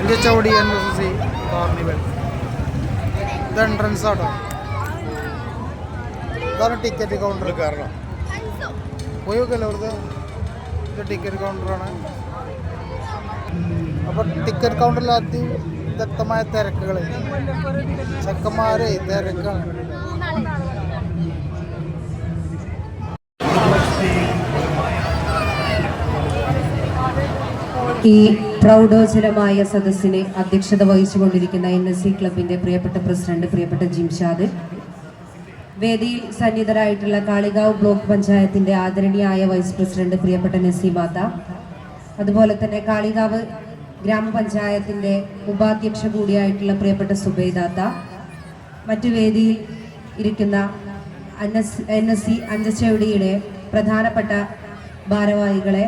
Anchachavadi N S C carnival. ഇത് entrance auto. ഇതാണ് ticket counter കാരണം പോയോക്കല്ലോ ഇത് ടിക്കറ്റ് കൗണ്ടറാണ് അപ്പോൾ ടിക്കറ്റ് കൗണ്ടറിൽ അതിവിദഗ്ധമായ തിരക്കുകൾ ചെക്കന്മാരെ തിരക്കാണ്. ഈ പ്രൗഢോജ്വലമായ സദസ്സിനെ അധ്യക്ഷത വഹിച്ചുകൊണ്ടിരിക്കുന്ന എൻ എസ് സി ക്ലബിന്റെ പ്രിയപ്പെട്ട പ്രസിഡന്റ് പ്രിയപ്പെട്ട ജിംഷാദ്. വേദിയിൽ സന്നിധരായിട്ടുള്ള കാളികാവ് ബ്ലോക്ക് പഞ്ചായത്തിന്റെ ആദരണീയായ വൈസ് പ്രസിഡന്റ് പ്രിയപ്പെട്ട നസീമാത അതുപോലെ തന്നെ കാളികാവ് ഗ്രാമപഞ്ചായത്തിന്റെ ഉപാധ്യക്ഷ കൂടിയായിട്ടുള്ള പ്രിയപ്പെട്ട സുബൈദാത്ത. മറ്റു വേദിയിൽ ഇരിക്കുന്ന എൻ എസ് സി അഞ്ചച്ചവടിയുടെ പ്രധാനപ്പെട്ട ഭാരവാഹികളെ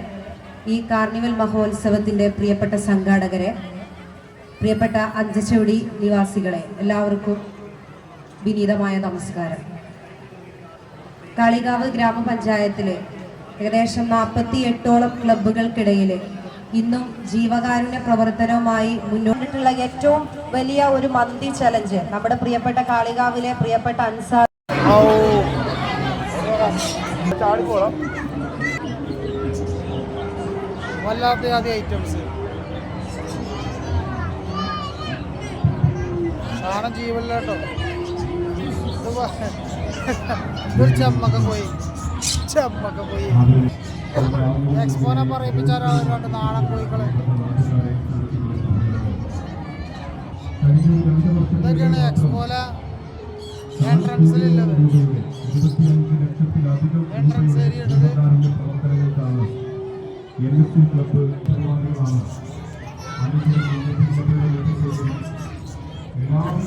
ഈ കാർണിവൽ മഹോത്സവത്തിന്റെ പ്രിയപ്പെട്ട സംഘാടകരെ പ്രിയപ്പെട്ട അഞ്ചച്ചവടി നിവാസികളെ എല്ലാവർക്കും വിനീതമായ നമസ്കാരം. കാളികാവ് ഗ്രാമപഞ്ചായത്തിലെ ഏകദേശം നാൽപ്പത്തി എട്ടോളം ക്ലബ്ബുകൾക്കിടയിൽ ഇന്നും ജീവകാരുണ്യ പ്രവർത്തനവുമായി മുന്നോട്ടിട്ടുള്ള ഏറ്റവും വലിയ ഒരു മന്തി ചലഞ്ച് നമ്മുടെ പ്രിയപ്പെട്ട കാളികാവിലെ പ്രിയപ്പെട്ട അൻസാർ വല്ലാത്ത ആദ്യ ഐറ്റംസ് സാധനം ജീവല്ല കേട്ടോ. ഒരു ചമ്മക്ക പോയി. ചമ്മക്ക പോയി. എക്സ്പോനെ പറയിപ്പിച്ചാൽ രണ്ട് നാടൻ കോഴികളെ ഇതൊക്കെയാണ് എക്സ്പോല എൻട്രൻസിലുള്ളത് എൻട്രൻസ് ഏരിയ ഉള്ളത്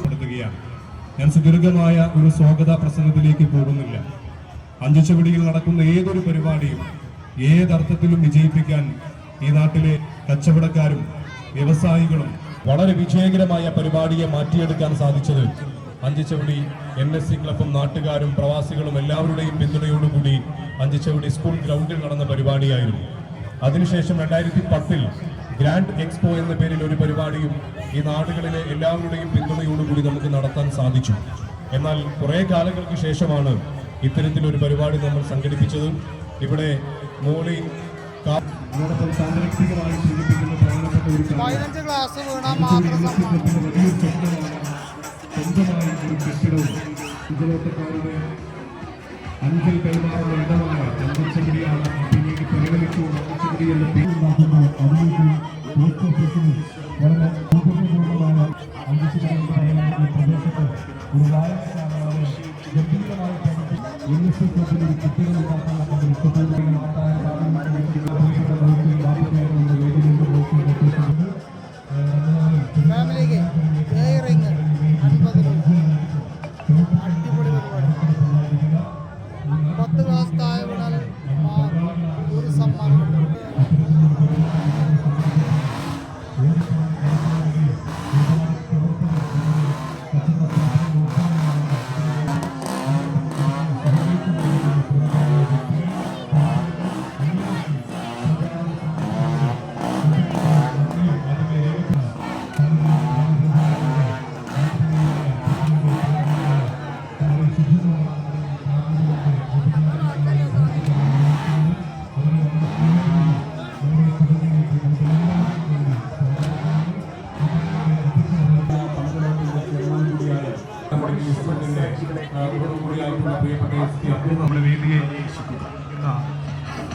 നടത്തുകയാണ്. ഞാൻ സുദീർഘമായ ഒരു സ്വാഗത പ്രസംഗത്തിലേക്ക് പോകുന്നില്ല. അഞ്ചുചുവടിയിൽ നടക്കുന്ന ഏതൊരു പരിപാടിയും ഏതർത്ഥത്തിലും വിജയിപ്പിക്കാൻ ഈ നാട്ടിലെ കച്ചവടക്കാരും വ്യവസായികളും വളരെ വിജയകരമായ പരിപാടിയെ മാറ്റിയെടുക്കാൻ സാധിച്ചത് അഞ്ചുചവടി എൻ എസ് സി ക്ലബും നാട്ടുകാരും പ്രവാസികളും എല്ലാവരുടെയും പിന്തുണയോടുകൂടി അഞ്ചുചവടി സ്കൂൾ ഗ്രൗണ്ടിൽ നടന്ന പരിപാടിയായിരുന്നു. അതിനുശേഷം രണ്ടായിരത്തി പത്തിൽ ഗ്രാൻഡ് എക്സ്പോ എന്ന പേരിൽ ഒരു പരിപാടിയും ഈ നാടുകളിലെ എല്ലാവരുടെയും പിന്തുണയോടുകൂടി നമുക്ക് നടത്താൻ സാധിച്ചു. എന്നാൽ കുറേ കാലങ്ങൾക്ക് ശേഷമാണ് ഇത്തരത്തിലൊരു പരിപാടി നമ്മൾ സംഘടിപ്പിച്ചത്. ഇവിടെ മോളി സാങ്കല്പികമായി സൂചിപ്പിക്കുന്ന പ്രധാനപ്പെട്ട ഒരു സ്വന്തമായി ഒരു കെട്ടിടവും കുതിരോട്ടക്കാരുടെ അഞ്ചൽ കൈമാറുന്ന ഇടമായ അഞ്ചച്ചടിയാണ് പിന്നീട് പരിഗണിച്ചുകൊണ്ട് അഞ്ചച്ചടി എന്ന പേരുണ്ടാക്കുന്ന അതിലേക്ക് പോസ്റ്റ് ഓഫീസിന് വളരെ പ്രദേശത്ത് ഒരു വായന ഗംഭീരമായ എൻ എസ് എസ്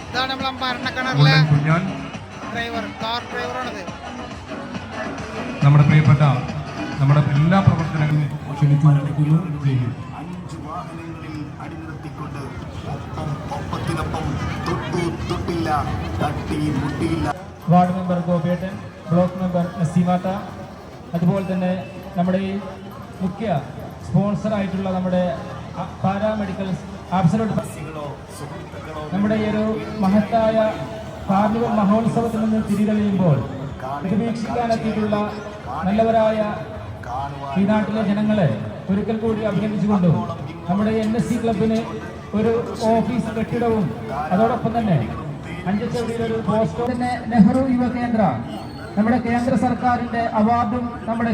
ഇതാണ് നമ്മൾ ഡ്രൈവർ കാർ ഡ്രൈവറാണിത്. നമ്മുടെ പ്രിയപ്പെട്ട നമ്മുടെ എല്ലാ പ്രവർത്തനങ്ങളും അഞ്ച് വാഹനങ്ങളിൽ അണിനിർത്തിക്കൊണ്ട് ഒപ്പം ഒപ്പത്തിനൊപ്പം തൊട്ടു തൊട്ടില്ല തട്ടി മുട്ടിയില്ല. വാർഡ് മെമ്പർ ഗോപിയേട്ടൻ ബ്ലോക്ക് മെമ്പർ നസീമാത്ത അതുപോലെ തന്നെ നമ്മുടെ ഈ മുഖ്യ സ്പോൺസർ ആയിട്ടുള്ള നമ്മുടെ പാരാമെഡിക്കൽ ആബ്സലൂട്ട് നമ്മുടെ ഈ ഒരു മഹത്തായ കാർണിവൽ മഹോത്സവത്തിൽ നിന്ന് തിരിതെളിയുമ്പോൾ ഇത് വീക്ഷിക്കാനെത്തിയിട്ടുള്ള നല്ലവരായ ഈ നാട്ടിലെ ജനങ്ങളെ ഒരിക്കൽ കൂടി അഭിനന്ദിച്ചുകൊണ്ടും നമ്മുടെ എൻ എസ് സി ക്ലബിന് ഒരു ഓഫീസ് കെട്ടിടവും അതോടൊപ്പം തന്നെ അഞ്ചു ചെറിയൊരു പോസ്റ്റോ തന്നെ നെഹ്റു യുവ കേന്ദ്ര നമ്മുടെ കേന്ദ്ര സർക്കാരിന്റെ അവാർഡും നമ്മുടെ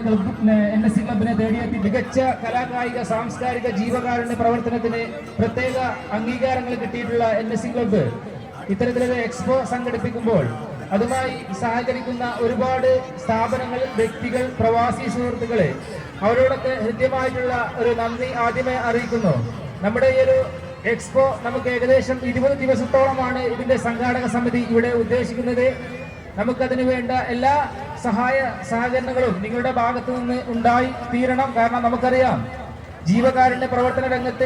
എൻ എസ് സി ക്ലബിനെ തേടിയെത്തി. മികച്ച കലാകായിക സാംസ്കാരിക ജീവകാരുണ്യ പ്രവർത്തനത്തിന് പ്രത്യേക അംഗീകാരങ്ങൾ കിട്ടിയിട്ടുള്ള എൻ എസ് സി ക്ലബ്ബ് ഇത്തരത്തിലൊരു എക്സ്പോ സംഘടിപ്പിക്കുമ്പോൾ അതുമായി സഹകരിക്കുന്ന ഒരുപാട് സ്ഥാപനങ്ങൾ വ്യക്തികൾ പ്രവാസി സുഹൃത്തുക്കളെ അവരോടൊക്കെ ഹൃദ്യമായിട്ടുള്ള ഒരു നന്ദി ആദ്യമേ അറിയിക്കുന്നു. നമ്മുടെ ഈ ഒരു എക്സ്പോ നമുക്ക് ഏകദേശം ഇരുപത് ദിവസത്തോളമാണ് ഇതിന്റെ സംഘാടക സമിതി ഇവിടെ ഉദ്ദേശിക്കുന്നത്. നമുക്കതിനു വേണ്ട എല്ലാ സഹായ സഹകരണങ്ങളും നിങ്ങളുടെ ഭാഗത്തു നിന്ന് ഉണ്ടായി തീരണം. കാരണം നമുക്കറിയാം ജീവകാരുണ്യ പ്രവർത്തന രംഗത്ത്